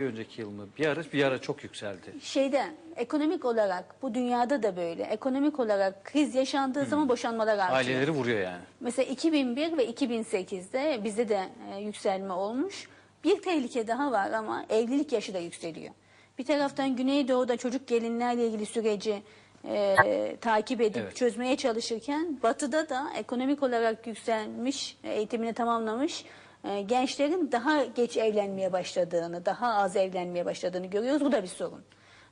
Bir önceki yıl mı? Bir ara bir ara çok yükseldi. Şeyde ekonomik olarak bu dünyada da böyle. Ekonomik olarak kriz yaşandığı zaman boşanmalar artıyor. Aileleri vuruyor yani. Mesela 2001 ve 2008'de bizde de e, yükselme olmuş. Bir tehlike daha var ama evlilik yaşı da yükseliyor. Bir taraftan Güneydoğu'da çocuk gelinlerle ilgili süreci e, takip edip Evet. çözmeye çalışırken Batı'da da ekonomik olarak yükselmiş, e, eğitimini tamamlamış e, gençlerin daha geç evlenmeye başladığını, daha az evlenmeye başladığını görüyoruz. Bu da bir sorun.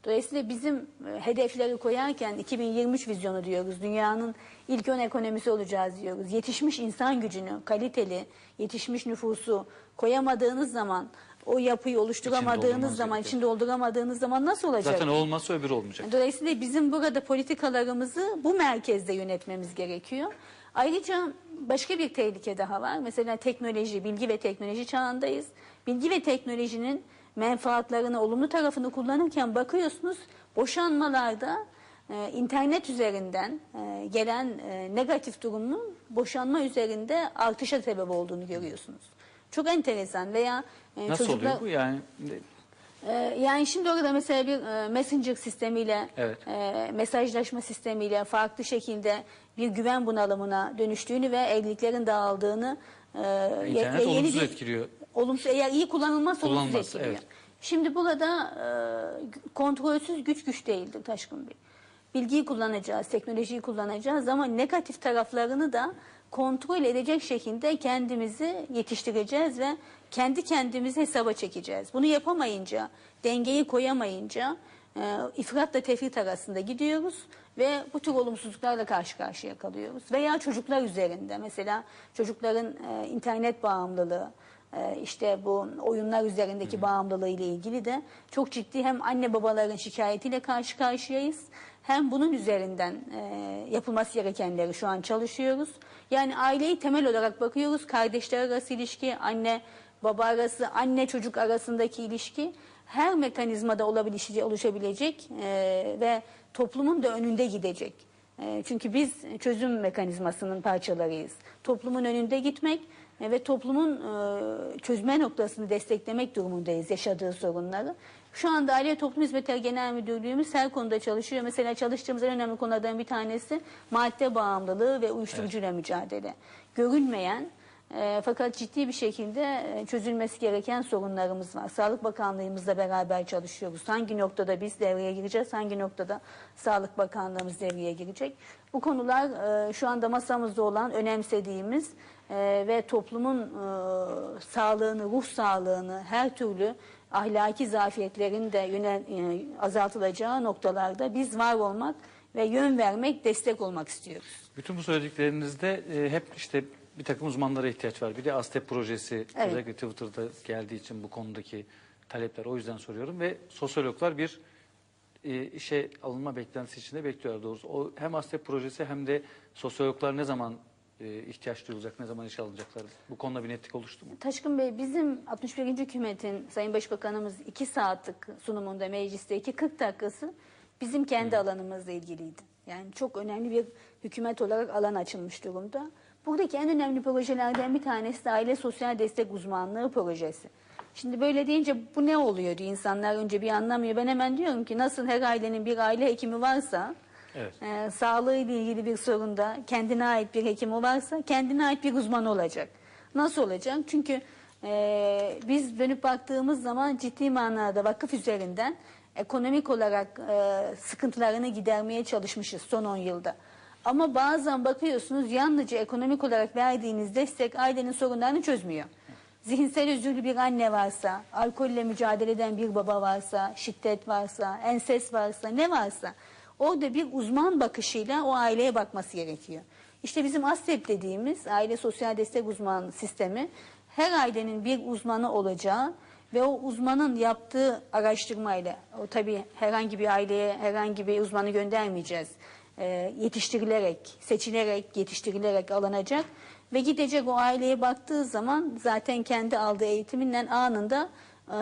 Dolayısıyla bizim e, hedefleri koyarken 2023 vizyonu diyoruz. Dünyanın ilk ön ekonomisi olacağız diyoruz. Yetişmiş insan gücünü, kaliteli, yetişmiş nüfusu koyamadığınız zaman, o yapıyı oluşturamadığınız doldurmanız zaman, içinde dolduramadığınız zaman nasıl olacak? Zaten olmazsa öbürü olmayacak. Dolayısıyla bizim burada politikalarımızı bu merkezde yönetmemiz gerekiyor. Ayrıca başka bir tehlike daha var. Mesela teknoloji, bilgi ve teknoloji çağındayız. Bilgi ve teknolojinin menfaatlarını, olumlu tarafını kullanırken bakıyorsunuz boşanmalarda e, internet üzerinden e, gelen e, negatif durumun boşanma üzerinde artışa sebep olduğunu görüyorsunuz. Çok enteresan veya e, Nasıl çocuklar... oluyor bu? Yani Ee, yani şimdi orada mesela bir e, messenger sistemiyle, Evet. e, mesajlaşma sistemiyle farklı şekilde bir güven bunalımına dönüştüğünü ve evliliklerin dağıldığını e, ye- İnternet yeni olumsuz etkiliyor. Olumsuz, eğer iyi kullanılmazsa olumsuz etkiliyor. evet. Şimdi burada e, kontrolsüz güç güç değildir Taşkın Bey. Bilgiyi kullanacağız, teknolojiyi kullanacağız ama negatif taraflarını da kontrol edecek şekilde kendimizi yetiştireceğiz ve kendi kendimizi hesaba çekeceğiz. Bunu yapamayınca, dengeyi koyamayınca e, ifratla tefrit arasında gidiyoruz ve bu tür olumsuzluklarla karşı karşıya kalıyoruz. Veya çocuklar üzerinde mesela çocukların e, internet bağımlılığı, ee, işte bu oyunlar üzerindeki bağımlılığı ile ilgili de çok ciddi hem anne babaların şikayetiyle karşı karşıyayız hem bunun üzerinden e, yapılması gerekenleri şu an çalışıyoruz. Yani aileyi temel olarak bakıyoruz. Kardeşler arası ilişki, anne baba arası, anne çocuk arasındaki ilişki her mekanizmada olabilecek, oluşabilecek e, ve toplumun da önünde gidecek. E, Çünkü biz çözüm mekanizmasının parçalarıyız. Toplumun önünde gitmek e, ve toplumun e, çözme noktasını desteklemek durumundayız yaşadığı sorunları. Şu anda Aile Toplum Hizmetleri Genel Müdürlüğümüz her konuda çalışıyor. Mesela çalıştığımız en önemli konulardan bir tanesi madde bağımlılığı ve uyuşturucuyla mücadele. Görünmeyen e, fakat ciddi bir şekilde e, çözülmesi gereken sorunlarımız var. Sağlık Bakanlığımızla beraber çalışıyoruz. Hangi noktada biz devreye gireceğiz, hangi noktada Sağlık Bakanlığımız devreye girecek. Bu konular e, şu anda masamızda olan önemsediğimiz e, ve toplumun e, sağlığını, ruh sağlığını her türlü ahlaki zafiyetlerin de yönel, e, azaltılacağı noktalarda biz var olmak ve yön vermek, destek olmak istiyoruz. bütün bu söylediklerinizde e, hep işte bir takım uzmanlara ihtiyaç var. Bir de ASTEP projesi Evet. özellikle Twitter'da geldiği için bu konudaki talepler o yüzden soruyorum ve sosyologlar bir e, işe alınma beklentisi içinde bekliyorlar doğrusu. O hem ASTEP projesi hem de sosyologlar ne zaman e, ihtiyaç duyulacak, ne zaman işe alınacaklar? Bu konuda bir netlik oluştu mu? Taşkın Bey bizim 61. hükümetin Sayın Başbakanımız 2 saatlik sunumunda mecliste 2-40 dakikası bizim kendi alanımızla ilgiliydi. Yani çok önemli bir hükümet olarak alan açılmış durumda. Buradaki en önemli projelerden bir tanesi de aile sosyal destek uzmanlığı projesi. Şimdi böyle deyince bu ne oluyor diyor insanlar önce bir anlamıyor. Ben hemen diyorum ki nasıl her ailenin bir aile hekimi varsa Evet. e, sağlığıyla ilgili bir sorunda kendine ait bir hekimi varsa kendine ait bir uzman olacak. Nasıl olacak? Çünkü e, biz dönüp baktığımız zaman ciddi manada vakıf üzerinden ekonomik olarak e, sıkıntılarını gidermeye çalışmışız son 10 yılda. Ama bazen bakıyorsunuz yalnızca ekonomik olarak verdiğiniz destek ailenin sorunlarını çözmüyor. Zihinsel özürlü bir anne varsa, alkolle mücadele eden bir baba varsa, şiddet varsa, enses varsa, ne varsa orada bir uzman bakışıyla o aileye bakması gerekiyor. İşte bizim ASTEP dediğimiz aile sosyal destek uzman sistemi her ailenin bir uzmanı olacağı ve o uzmanın yaptığı araştırmayla, o tabii herhangi bir aileye herhangi bir uzmanı göndermeyeceğiz. Ee, yetiştirilerek, seçilerek, yetiştirilerek alınacak ve gidecek o aileye baktığı zaman zaten kendi aldığı eğitiminden anında e,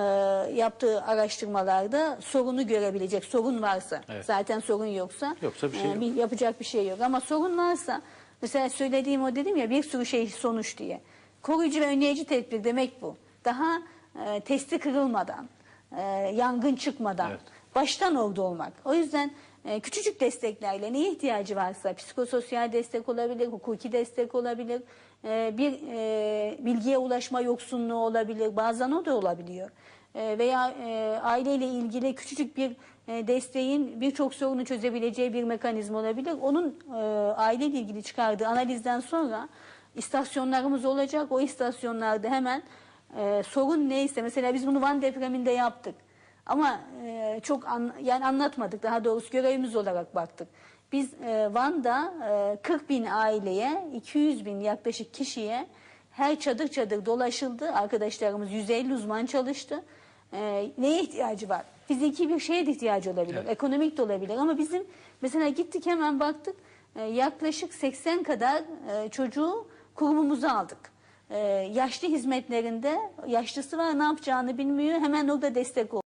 yaptığı araştırmalarda sorunu görebilecek. Sorun varsa, Evet. zaten sorun yoksa, Yoksa bir şey yok. bir- yapacak bir şey yok. Ama sorun varsa, mesela söylediğim o dedim ya bir sürü şey sonuç diye. Koruyucu ve önleyici tedbir demek bu. Daha e, testi kırılmadan, e, yangın çıkmadan. Evet. Baştan orada olmak. O yüzden e, küçücük desteklerle neye ihtiyacı varsa psikososyal destek olabilir, hukuki destek olabilir, e, bir e, bilgiye ulaşma yoksunluğu olabilir, bazen o da olabiliyor. E, veya e, aileyle ilgili küçücük bir e, desteğin birçok sorunu çözebileceği bir mekanizma olabilir. Onun aileyle ilgili çıkardığı analizden sonra istasyonlarımız olacak. O istasyonlarda hemen sorun neyse mesela biz bunu Van depreminde yaptık. Ama e, çok an- yani anlatmadık daha doğrusu görevimiz olarak baktık. Biz e, Van'da e, 40 bin aileye 200 bin yaklaşık kişiye her çadır çadır dolaşıldı. Arkadaşlarımız 150 uzman çalıştı. E, neye ihtiyacı var? Fiziki bir şeye de ihtiyacı olabilir. Evet. Ekonomik de olabilir. Ama bizim mesela gittik hemen baktık. e, yaklaşık 80 kadar e, çocuğu kurumumuza aldık. E, yaşlı hizmetlerinde yaşlısı var ne yapacağını bilmiyor. Hemen orada destek oldu.